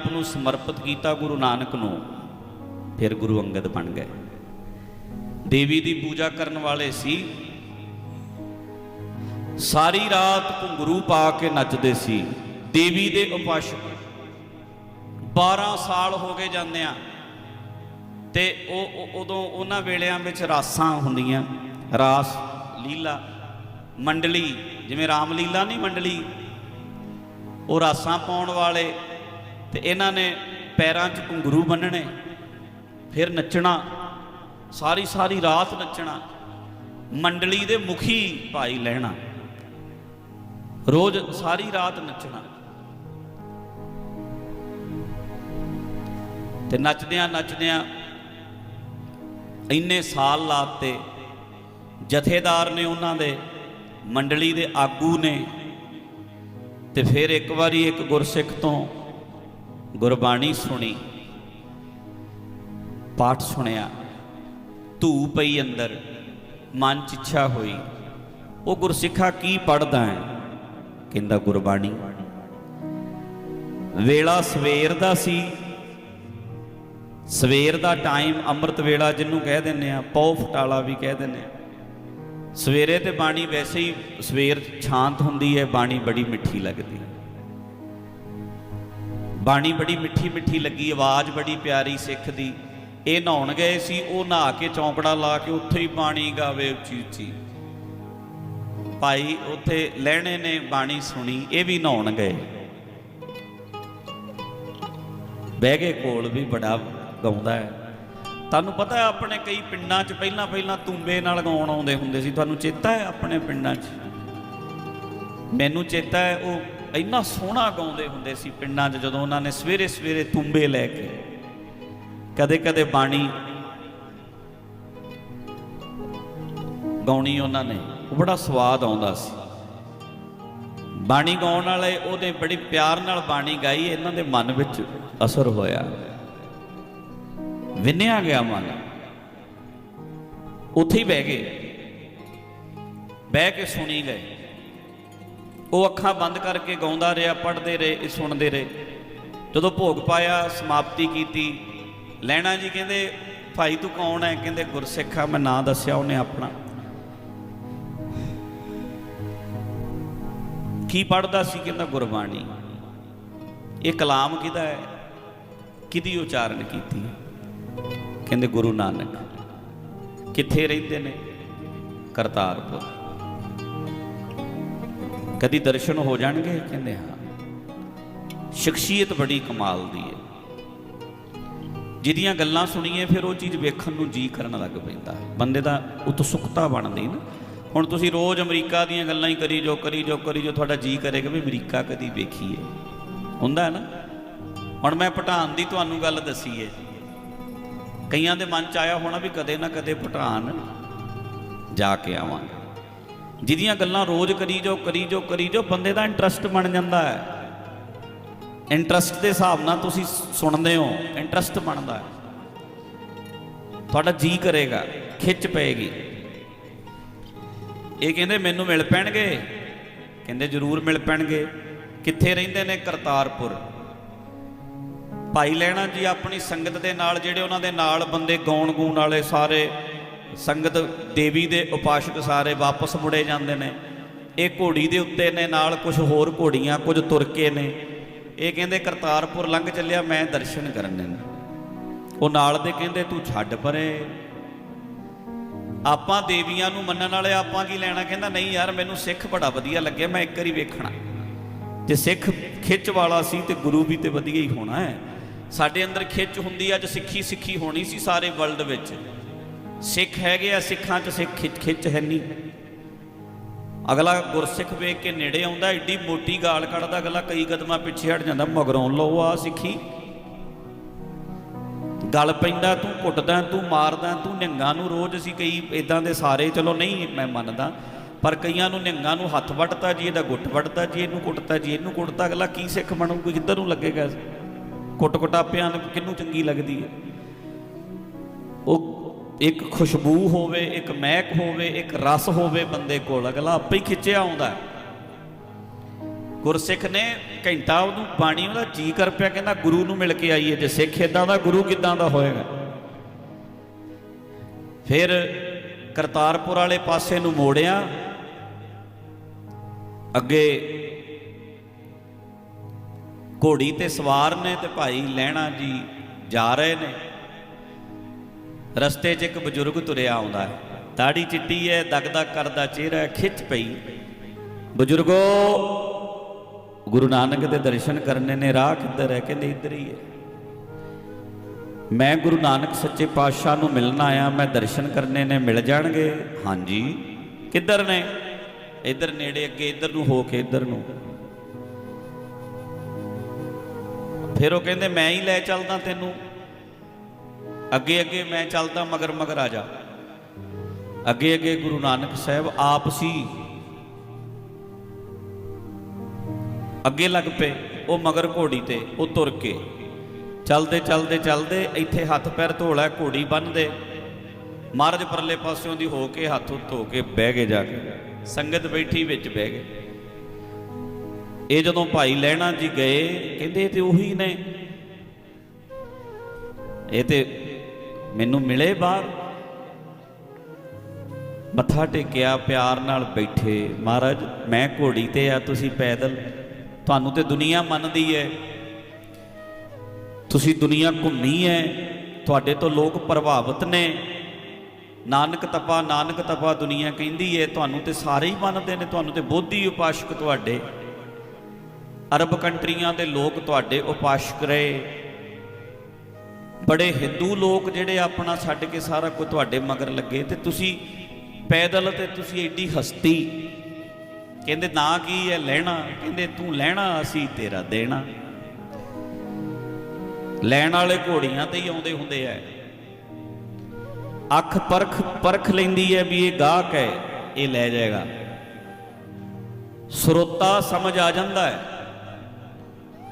ਆਪ ਨੂੰ ਸਮਰਪਿਤ ਕੀਤਾ ਗੁਰੂ ਨਾਨਕ ਨੂੰ, ਫਿਰ ਗੁਰੂ ਅੰਗਦ ਬਣ ਗਏ। ਦੇਵੀ ਦੀ ਪੂਜਾ ਕਰਨ ਵਾਲੇ ਸੀ। ਸਾਰੀ ਰਾਤ ਘੁੰਗਰੂ ਪਾ ਕੇ ਨੱਚਦੇ ਸੀ। ਦੇਵੀ ਦੇ ਉਪਾਸ਼ਕ 12 ਸਾਲ ਹੋ ਗਏ ਜਾਂਦਿਆਂ ਤੇ ਉਹ ਉਹ- ਉਦੋਂ ਉਹਨਾਂ ਵੇਲਿਆਂ ਵਿੱਚ ਰਾਸਾਂ ਹੁੰਦੀਆਂ, ਰਾਸ, ਲੀਲਾ, ਮੰਡਲੀ, ਜਿਵੇਂ ਰਾਮ ਲੀਲਾ ਨਹੀਂ ਮੰਡਲੀ, ਉਹ ਰਾਸਾਂ ਪਾਉਣ ਵਾਲੇ ਤੇ ਇਹਨਾਂ ਨੇ ਪੈਰਾਂ 'ਚ ਘੁੰਗਰੂ ਬੰਨਣੇ ਫਿਰ ਨੱਚਣਾ ਸਾਰੀ ਸਾਰੀ ਰਾਤ ਨੱਚਣਾ, ਮੰਡਲੀ ਦੇ ਮੁਖੀ ਭਾਈ ਲੈਣਾ, ਰੋਜ਼ ਸਾਰੀ ਰਾਤ ਨੱਚਣਾ। ਤੇ ਨੱਚਦਿਆਂ ਨੱਚਦਿਆਂ ਇੰਨੇ ਸਾਲ ਲਾਤੇ, ਜਥੇਦਾਰ ਨੇ ਉਹਨਾਂ ਦੇ, ਮੰਡਲੀ ਦੇ ਆਗੂ ਨੇ, ਤੇ ਫਿਰ ਇੱਕ ਵਾਰੀ ਇੱਕ ਗੁਰਸਿੱਖ ਤੋਂ ਗੁਰਬਾਣੀ ਸੁਣੀ, ਪਾਠ ਸੁਣਿਆ ਧੂ ਪਈ ਅੰਦਰ, ਮਨ ਚ ਇੱਛਾ ਹੋਈ, ਉਹ ਗੁਰਸਿੱਖਾ ਕੀ ਪੜਦਾ ਹੈ? ਕਹਿੰਦਾ ਗੁਰਬਾਣੀ, ਵੇਲਾ ਸਵੇਰ ਦਾ ਸੀ, ਸਵੇਰ ਦਾ ਟਾਈਮ ਅੰਮ੍ਰਿਤ ਵੇਲਾ ਜਿਹਨੂੰ ਕਹਿ ਦਿੰਦੇ ਆ ਪੌ ਫਟਾਲਾ ਵੀ ਕਹਿ ਦਿੰਦੇ ਆ ਸਵੇਰੇ ਤੇ ਬਾਣੀ ਵੈਸੇ ਹੀ ਸਵੇਰ ਸ਼ਾਂਤ ਹੁੰਦੀ ਹੈ, ਬਾਣੀ ਬੜੀ ਮਿੱਠੀ ਲੱਗਦੀ ਹੈ। ਬਾਣੀ ਬੜੀ ਮਿੱਠੀ ਮਿੱਠੀ ਲੱਗੀ, ਆਵਾਜ਼ ਬੜੀ ਪਿਆਰੀ ਸਿੱਖ ਦੀ। ਇਹ ਨਹਾਉਣ ਗਏ ਸੀ, ਉਹ ਨਹਾ ਕੇ ਚੌਂਕੜਾ ਲਾ ਕੇ ਉੱਥੇ ਹੀ ਬਾਣੀ ਗਾਵੇ ਉੱਚੀ ਉੱਚੀ ਭਾਈ ਉੱਥੇ ਲੈਣੇ ਨੇ, ਬਾਣੀ ਸੁਣੀ, ਇਹ ਵੀ ਨਹਾਉਣ ਗਏ। ਬਹਿ ਕੇ ਕੋਲ ਵੀ ਬੜਾ ਗਾਉਂਦਾ ਹੈ। ਤੁਹਾਨੂੰ ਪਤਾ ਹੈ, ਆਪਣੇ ਕਈ ਪਿੰਡਾਂ 'ਚ ਪਹਿਲਾਂ ਪਹਿਲਾਂ ਤੂੰਬੇ ਨਾਲ ਗਾਉਣ ਆਉਂਦੇ ਹੁੰਦੇ ਸੀ। ਤੁਹਾਨੂੰ ਚੇਤਾ ਹੈ ਆਪਣੇ ਪਿੰਡਾਂ 'ਚ? ਮੈਨੂੰ ਚੇਤਾ ਹੈ, ਉਹ ਇੰਨਾ ਸੋਹਣਾ ਗਾਉਂਦੇ ਹੁੰਦੇ ਸੀ ਪਿੰਡਾਂ 'ਚ ਜਦੋਂ ਉਹਨਾਂ ਨੇ ਸਵੇਰੇ ਸਵੇਰੇ ਤੂੰਬੇ ਲੈ ਕੇ, ਕਦੇ ਕਦੇ ਬਾਣੀ ਗਾਉਣੀ ਉਹਨਾਂ ਨੇ। ਉਹ ਬੜਾ ਸਵਾਦ ਆਉਂਦਾ ਸੀ। ਬਾਣੀ ਗਾਉਣ ਵਾਲੇ ਉਹਦੇ ਬੜੀ ਪਿਆਰ ਨਾਲ ਬਾਣੀ ਗਾਈ, ਇਹਨਾਂ ਦੇ ਮਨ ਵਿੱਚ ਅਸਰ ਹੋਇਆ। ਵਿੰਨਿਆ ਗਿਆ ਮਨ। ਉੱਥੇ ਹੀ ਬਹਿ ਗਏ। ਬਹਿ ਕੇ ਸੁਣੀ ਗਏ। ਉਹ ਅੱਖਾਂ ਬੰਦ ਕਰਕੇ ਗਾਉਂਦਾ ਰਿਹਾ, ਪੜ੍ਹਦੇ ਰਹੇ, ਇਹ ਸੁਣਦੇ ਰਹੇ। ਜਦੋਂ ਭੋਗ ਪਾਇਆ, ਸਮਾਪਤੀ ਕੀਤੀ, ਲੈਣਾ ਜੀ ਕਹਿੰਦੇ, ਭਾਈ ਤੂੰ ਕੌਣ ਹੈ ਕਹਿੰਦੇ, ਗੁਰਸਿੱਖ ਆ, ਮੈਂ ਨਾਂ ਦੱਸਿਆ ਉਹਨੇ ਆਪਣਾ। ਕੀ ਪੜਦਾ ਸੀ ਕਹਿੰਦਾ, ਗੁਰਬਾਣੀ। ਇਹ ਕਲਾਮ ਕਿਹਦਾ ਹੈ? ਕਿਹਦੀ ਉਚਾਰਨ ਕੀਤੀ ਕਹਿੰਦੇ, ਗੁਰੂ ਨਾਨਕ। ਕਿੱਥੇ ਰਹਿੰਦੇ ਨੇ? ਕਰਤਾਰਪੁਰ। ਕਦੀ ਦਰਸ਼ਨ ਹੋ ਜਾਣਗੇ? ਕਹਿੰਦੇ ਹਾਂ। ਸ਼ਖਸੀਅਤ ਬੜੀ ਕਮਾਲ ਦੀ ਹੈ। ਜਿਹਦੀਆਂ ਗੱਲਾਂ ਸੁਣੀਏ, ਫਿਰ ਉਹ ਚੀਜ਼ ਵੇਖਣ ਨੂੰ ਜੀ ਕਰਨ ਲੱਗ ਪੈਂਦਾ ਬੰਦੇ ਦਾ ਉਤਸੁਕਤਾ ਬਣਦੀ ਨਾ। ਹੁਣ ਤੁਸੀਂ ਰੋਜ਼ ਅਮਰੀਕਾ ਦੀਆਂ ਗੱਲਾਂ ਹੀ ਕਰੀ ਜੋ ਕਰੀ ਜੋ ਕਰੀ ਜੋ ਤੁਹਾਡਾ ਜੀ ਕਰੇਗਾ ਵੀ ਅਮਰੀਕਾ ਕਦੀ ਵੇਖੀਏ। ਹੁੰਦਾ ਹੈ ਨਾ? ਹੁਣ ਮੈਂ ਭੂਟਾਨ ਦੀ ਤੁਹਾਨੂੰ ਗੱਲ ਦੱਸੀ ਹੈ ਕਈਆਂ ਦੇ ਮਨ ਚ ਆਇਆ ਹੋਣਾ ਵੀ ਕਦੇ ਨਾ ਕਦੇ ਭੂਟਾਨ ਜਾ ਕੇ ਆਵਾਂਗੇ। ਜਿਹਦੀਆਂ ਗੱਲਾਂ ਰੋਜ਼ ਕਰੀ ਜੋ ਕਰੀ ਜੋ ਕਰੀ ਜੋ ਬੰਦੇ ਦਾ ਇੰਟਰਸਟ ਬਣ ਜਾਂਦਾ ਹੈ। ਇੰਟਰਸਟ ਦੇ ਹਿਸਾਬ ਨਾਲ ਤੁਸੀਂ ਸੁਣਦੇ ਹੋ ਇੰਟਰਸਟ ਬਣਦਾ ਹੈ। ਤੁਹਾਡਾ ਜੀ ਕਰੇਗਾ, ਖਿੱਚ ਪਏਗੀ। ਇਹ ਕਹਿੰਦੇ, ਮੈਨੂੰ ਮਿਲ ਪੈਣਗੇ? ਕਹਿੰਦੇ, ਜ਼ਰੂਰ ਮਿਲ ਪੈਣਗੇ। ਕਿੱਥੇ ਰਹਿੰਦੇ ਨੇ? ਕਰਤਾਰਪੁਰ। ਭਾਈ ਲੈਣਾ ਜੀ ਆਪਣੀ ਸੰਗਤ ਦੇ ਨਾਲ, ਜਿਹੜੇ ਉਹਨਾਂ ਦੇ ਨਾਲ ਬੰਦੇ ਗਾਉਣ ਗੂਣ ਵਾਲੇ ਸਾਰੇ ਸੰਗਤ ਦੇਵੀ ਦੇ ਉਪਾਸ਼ਕ ਸਾਰੇ ਵਾਪਸ ਮੁੜੇ ਜਾਂਦੇ ਨੇ। ਇਹ ਘੋੜੀ ਦੇ ਉੱਤੇ ਨੇ, ਨਾਲ ਕੁਝ ਹੋਰ ਘੋੜੀਆਂ, ਕੁਝ ਤੁਰ ਕੇ ਨੇ। ਇਹ ਕਹਿੰਦੇ, ਕਰਤਾਰਪੁਰ ਲੰਘ ਚੱਲਿਆ, ਮੈਂ ਦਰਸ਼ਨ ਕਰਨੇ ਨੇ। ਉਹ ਨਾਲ ਦੇ ਕਹਿੰਦੇ, ਤੂੰ ਛੱਡ ਪਰੇ। ਆਪਾਂ ਦੇਵੀਆਂ ਨੂੰ ਮੰਨਣ ਵਾਲੇ ਆਪਾਂ ਕੀ ਲੈਣਾ? ਕਹਿੰਦਾ, ਨਹੀਂ ਯਾਰ, ਮੈਨੂੰ ਸਿੱਖ ਬੜਾ ਵਧੀਆ ਲੱਗਿਆ, ਮੈਂ ਇੱਕ ਵਾਰੀ ਵੇਖਣਾ। ਜੇ ਸਿੱਖ ਖਿੱਚ ਵਾਲਾ ਸੀ, ਤੇ ਗੁਰੂ ਵੀ ਤੇ ਵਧੀਆ ਹੀ ਹੋਣਾ ਹੈ। ਸਾਡੇ ਅੰਦਰ ਖਿੱਚ ਹੁੰਦੀ, ਅੱਜ ਸਿੱਖੀ ਸਿੱਖੀ ਹੋਣੀ ਸੀ ਸਾਰੇ ਵਰਲਡ ਵਿੱਚ। ਸਿੱਖ ਹੈਗੇ ਆ, ਸਿੱਖਾਂ 'ਚ ਸਿੱਖ ਖਿੱਚ ਖਿੱਚ ਹੈ ਨਹੀਂ ਅਗਲਾ ਗੁਰਸਿੱਖ ਵੇਖ ਕੇ ਨੇੜੇ ਆਉਂਦਾ, ਏਡੀ ਮੋਟੀ ਗਾਲ ਕੱਢਦਾ, ਅਗਲਾ ਕਈ ਕਦਮਾਂ ਪਿੱਛੇ ਹਟ ਜਾਂਦਾ, ਮਗਰੋਂ ਲਓ ਆ ਸਿੱਖੀ। ਗਲ ਪੈਂਦਾ, ਤੂੰ ਕੁੱਟਦਾ, ਤੂੰ ਮਾਰਦਾ, ਤੂੰ ਨਿਹੰਗਾਂ ਨੂੰ ਰੋਜ਼ ਅਸੀਂ ਕਈ ਇਦਾਂ ਦੇ ਸਾਰੇ, ਚਲੋ ਨਹੀਂ ਮੈਂ ਮੰਨਦਾ, ਪਰ ਕਈਆਂ ਨੂੰ ਨਿਹੰਗਾਂ ਨੂੰ ਹੱਥ ਵੱਟਤਾ, ਜੀ ਇਹਦਾ ਗੁੱਟ ਵੱਟਤਾ, ਜੀ ਇਹਨੂੰ ਕੁੱਟਤਾ, ਜੀ ਇਹਨੂੰ ਕੁੱਟਦਾ ਅਗਲਾ ਕੀ ਸਿੱਖ ਬਣੂ ਕੋਈ ਕਿੱਧਰ ਨੂੰ ਲੱਗੇਗਾ? ਕੁੱਟ ਕੁਟਾਪਿਆਂ ਨੂੰ ਕਿਹਨੂੰ ਚੰਗੀ ਲੱਗਦੀ ਹੈ? ਉਹ ਇੱਕ ਖੁਸ਼ਬੂ ਹੋਵੇ, ਇੱਕ ਮਹਿਕ ਹੋਵੇ, ਇੱਕ ਰਸ ਹੋਵੇ ਬੰਦੇ ਕੋਲ, ਅਗਲਾ ਆਪੇ ਹੀ ਖਿੱਚਿਆ ਆਉਂਦਾ ਗੁਰਸਿੱਖ ਨੇ ਘੰਟਾ ਉਹਨੂੰ ਬਾਣੀ ਉਹਦਾ ਜੀ ਕਰ ਪਿਆ, ਕਹਿੰਦਾ ਗੁਰੂ ਨੂੰ ਮਿਲ ਕੇ ਆਈਏ, ਜੇ ਸਿੱਖ ਇਦਾਂ ਦਾ, ਗੁਰੂ ਕਿਦਾਂ ਦਾ ਹੋਏਗਾ? ਫਿਰ ਕਰਤਾਰਪੁਰ ਵਾਲੇ ਪਾਸੇ ਨੂੰ ਮੋੜਿਆ। ਅੱਗੇ ਘੋੜੀ ਤੇ ਸਵਾਰ ਨੇ ਤੇ ਭਾਈ ਲੈਣਾ ਜੀ ਜਾ ਰਹੇ ਨੇ। ਰਸਤੇ 'ਚ ਇੱਕ ਬਜ਼ੁਰਗ ਤੁਰਿਆ ਆਉਂਦਾ ਹੈ। ਦਾੜੀ ਚਿੱਟੀ ਹੈ ਦਗਦਗ ਕਰਦਾ ਚਿਹਰਾ ਖਿੱਚ ਪਈ। ਬਜ਼ੁਰਗੋ, ਗੁਰੂ ਨਾਨਕ ਦੇ ਦਰਸ਼ਨ ਕਰਨੇ ਨੇ, ਰਾਹ ਕਿੱਧਰ ਹੈ? ਕਹਿੰਦੇ, ਇੱਧਰ ਹੀ ਹੈ। ਮੈਂ ਗੁਰੂ ਨਾਨਕ ਸੱਚੇ ਪਾਤਸ਼ਾਹ ਨੂੰ ਮਿਲਣ ਆਇਆ, ਮੈਂ ਦਰਸ਼ਨ ਕਰਨੇ ਨੇ, ਮਿਲ ਜਾਣਗੇ? ਹਾਂਜੀ। ਕਿੱਧਰ ਨੇ? ਇੱਧਰ ਨੇੜੇ ਅੱਗੇ, ਇੱਧਰ ਨੂੰ, ਹੋ ਕੇ ਇੱਧਰ ਨੂੰ। ਫਿਰ ਉਹ ਕਹਿੰਦੇ, ਮੈਂ ਹੀ ਲੈ ਚੱਲਦਾ ਤੈਨੂੰ। ਅੱਗੇ ਅੱਗੇ ਮੈਂ ਚੱਲਦਾ ਮਗਰ ਮਗਰ ਆ ਜਾ। ਅੱਗੇ ਅੱਗੇ ਗੁਰੂ ਨਾਨਕ ਸਾਹਿਬ ਆਪ ਸੀ। ਅੱਗੇ ਲੱਗ ਪਏ, ਉਹ ਮਗਰ ਘੋੜੀ ਤੇ, ਉਹ ਤੁਰ ਕੇ। ਚੱਲਦੇ ਚਲਦੇ ਚਲਦੇ ਇੱਥੇ ਹੱਥ ਪੈਰ ਧੋਲਾ, ਘੋੜੀ ਬੰਨਦੇ ਮਹਾਰਾਜ ਪਰਲੇ ਪਾਸਿਓਂ ਦੀ ਹੋ ਕੇ ਹੱਥ ਧੋ ਕੇ ਬਹਿ ਗਏ ਜਾ ਕੇ। ਸੰਗਤ ਬੈਠੀ ਵਿੱਚ ਬਹਿ ਗਏ। ਇਹ ਜਦੋਂ ਭਾਈ ਲੈਣਾ ਜੀ ਗਏ, ਕਹਿੰਦੇ ਇਹ ਤੇ ਉਹੀ ਨੇ। ਇਹ ਤੇ ਮੈਨੂੰ ਮਿਲੇ ਬਾਹਰ। ਮੱਥਾ ਟੇਕਿਆ, ਪਿਆਰ ਨਾਲ ਬੈਠੇ, ਮਹਾਰਾਜ, ਮੈਂ ਘੋੜੀ ਤੇ ਆ, ਤੁਸੀਂ ਪੈਦਲ। ਤੁਹਾਨੂੰ ਤੇ ਦੁਨੀਆ ਮੰਨਦੀ ਹੈ ਤੁਸੀਂ ਦੁਨੀਆ ਘੁੰਮੀ ਹੈ ਤੁਹਾਡੇ ਤੋਂ ਲੋਕ ਪ੍ਰਭਾਵਿਤ ਨੇ। ਨਾਨਕ ਤਪਾ ਨਾਨਕ ਤਪਾ ਦੁਨੀਆ ਕਹਿੰਦੀ ਹੈ ਤੁਹਾਨੂੰ ਤੇ ਸਾਰੇ ਹੀ ਮੰਨਦੇ ਨੇ, ਤੁਹਾਨੂੰ ਤੇ ਬੋਧੀ ਉਪਾਸ਼ਕ ਤੁਹਾਡੇ। ਅਰਬ ਕੰਟਰੀਆਂ ਦੇ ਲੋਕ ਤੁਹਾਡੇ ਉਪਾਸ਼ਕ ਰਹੇ। ਬੜੇ ਹਿੰਦੂ ਲੋਕ ਜਿਹੜੇ ਆਪਣਾ ਛੱਡ ਕੇ ਸਾਰਾ ਕੁਝ ਤੁਹਾਡੇ ਮਗਰ ਲੱਗੇ ਤੇ ਤੁਸੀਂ ਪੈਦਲ ਤੇ ਤੁਸੀਂ ਐਡੀ ਹਸਤੀ। ਕਹਿੰਦੇ ਨਾ ਕੀ ਹੈ ਲੈਣਾ? ਕਹਿੰਦੇ ਤੂੰ ਲੈਣਾ, ਅਸੀਂ ਤੇਰਾ ਦੇਣਾ। ਲੈਣ ਵਾਲੇ ਘੋੜੀਆਂ ਤੇ ਹੀ ਆਉਂਦੇ ਹੁੰਦੇ ਐ। ਅੱਖ ਪਰਖ ਪਰਖ ਲੈਂਦੀ ਹੈ ਵੀ ਇਹ ਗਾਹਕ ਹੈ ਇਹ ਲੈ ਜਾਏਗਾ। ਸਰੋਤਾ ਸਮਝ ਆ ਜਾਂਦਾ ਹੈ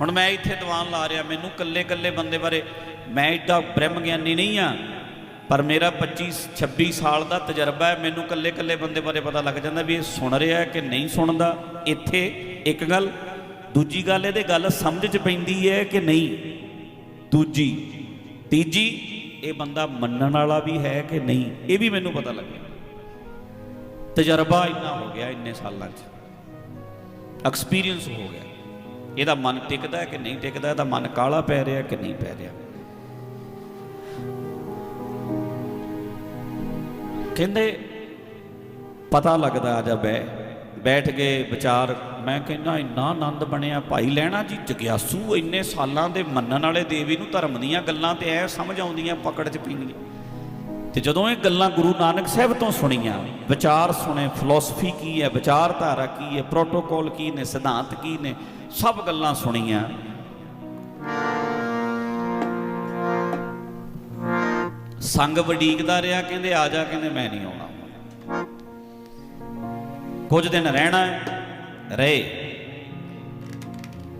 ਹੁਣ ਮੈਂ ਇੱਥੇ ਦੀਵਾਨ ਲਾ ਰਿਹਾ, ਮੈਨੂੰ ਕੱਲੇ ਕੱਲੇ ਬੰਦੇ ਬਾਰੇ ਮੈਂ ਏਡਾ ਬ੍ਰਹਮ ਗਿਆਨੀ ਨਹੀਂ ਆ, ਪਰ ਮੇਰਾ 25 26 ਸਾਲ ਦਾ ਤਜਰਬਾ ਹੈ, ਮੈਨੂੰ ਕੱਲੇ ਕੱਲੇ ਬੰਦੇ ਬਾਰੇ ਪਤਾ ਲੱਗ ਜਾਂਦਾ ਵੀ ਇਹ ਸੁਣ ਰਿਹਾ ਹੈ ਕਿ ਨਹੀਂ ਸੁਣਦਾ। ਇੱਥੇ ਇੱਕ ਗੱਲ, ਦੂਜੀ ਗੱਲ ਇਹਦੇ ਗੱਲ ਸਮਝ ਚ ਪੈਂਦੀ ਹੈ ਕਿ ਨਹੀਂ। ਦੂਜੀ, ਤੀਜੀ, ਇਹ ਬੰਦਾ ਮੰਨਣ ਵਾਲਾ ਵੀ ਹੈ ਕਿ ਨਹੀਂ, ਇਹ ਵੀ ਮੈਨੂੰ ਪਤਾ ਲੱਗਿਆ ਤਜਰਬਾ ਇੰਨਾ ਹੋ ਗਿਆ ਇੰਨੇ ਸਾਲਾਂ 'ਚ। ਐਕਸਪੀਰੀਅੰਸ ਹੋ ਗਿਆ। ਇਹਦਾ ਮਨ ਟਿਕਦਾ ਕਿ ਨਹੀਂ ਟਿਕਦਾ, ਇਹਦਾ ਮਨ ਕਾਲਾ ਪੈ ਰਿਹਾ ਕਿ ਨਹੀਂ ਪੈ ਰਿਹਾ। ਕਹਿੰਦੇ, ਪਤਾ ਲੱਗਦਾ ਆ ਜਾ ਬੈ ਬੈਠ ਗਏ ਵਿਚਾਰ, ਮੈਂ ਕਹਿੰਦਾ, ਇੰਨਾ ਆਨੰਦ ਬਣਿਆ, ਭਾਈ ਲੈਣਾ ਜੀ ਜਗਿਆਸੂ, ਇੰਨੇ ਸਾਲਾਂ ਦੇ ਮੰਨਣ ਵਾਲੇ ਦੇਵੀ ਨੂੰ ਧਰਮ ਦੀਆਂ ਗੱਲਾਂ ਤੇ ਐ ਸਮਝ ਆਉਂਦੀਆਂ, ਪਕੜ ਚ ਪੀਂਦੀਆਂ। ਤੇ ਜਦੋਂ ਇਹ ਗੱਲਾਂ ਗੁਰੂ ਨਾਨਕ ਸਾਹਿਬ ਤੋਂ ਸੁਣੀਆਂ, ਵਿਚਾਰ ਸੁਣੇ ਫਿਲਾਸਫੀ ਕੀ ਹੈ, ਵਿਚਾਰਧਾਰਾ ਕੀ ਹੈ ਪ੍ਰੋਟੋਕੋਲ ਕੀ ਨੇ, ਸਿਧਾਂਤ ਕੀ ਨੇ, ਸਭ ਗੱਲਾਂ ਸੁਣੀਆਂ। ਸੰਗ ਵਡੀਕਦਾ ਰਿਹਾ ਕਹਿੰਦੇ ਆ ਜਾ ਕਹਿੰਦੇ ਮੈਂ ਨਹੀਂ ਆਉਣਾ। ਕੁਝ ਦਿਨ ਰਹਿਣਾ ਹੈ, ਰਹੇ।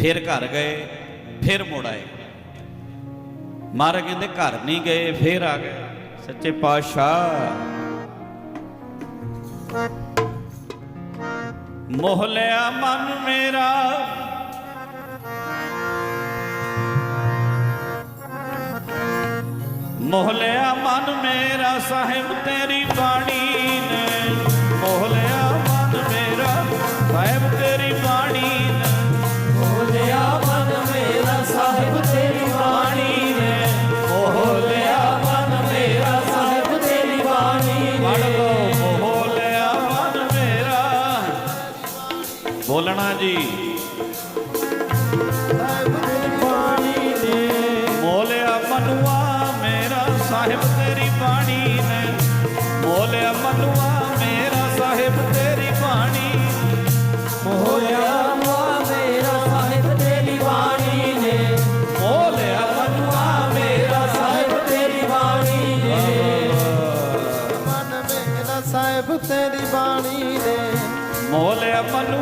ਫਿਰ ਘਰ ਗਏ ਫਿਰ ਮੁੜ ਆਏ। ਮਹਾਰਾਜ ਕਹਿੰਦੇ ਘਰ ਨਹੀਂ ਗਏ ਫਿਰ ਆ ਗਏ। ਸੱਚੇ ਪਾਤਸ਼ਾਹ। ਮੋਹ ਲਿਆ ਮਨ ਮੇਰਾ। ਮੋਹਲਿਆ ਮਨ ਮੇਰਾ ਸਾਹਿਬ ਤੇਰੀ ਬਾਣੀ ਨੇ। ਮੋਹ ਮਨ ਮੇਰਾ ਸਾਹਿਬ ਤੇਰੀ ਬਾਣੀ ਨੇ। ਬੋਲਿਆ ਮਨ ਮੇਰਾ ਸਾਹਿਬ ਤੇਰੀ ਬਾਣੀ ਨੇ। ਮੋਹ ਮਨ ਮੇਰਾ ਸਾਹਿਬ ਤੇਰੀ ਬਾਣੀ ਪੜ ਨੇ ਲੋ ਮੋਹ ਮਨ ਮੇਰਾ। ਬੋਲਣਾ ਜੀ। มาลุ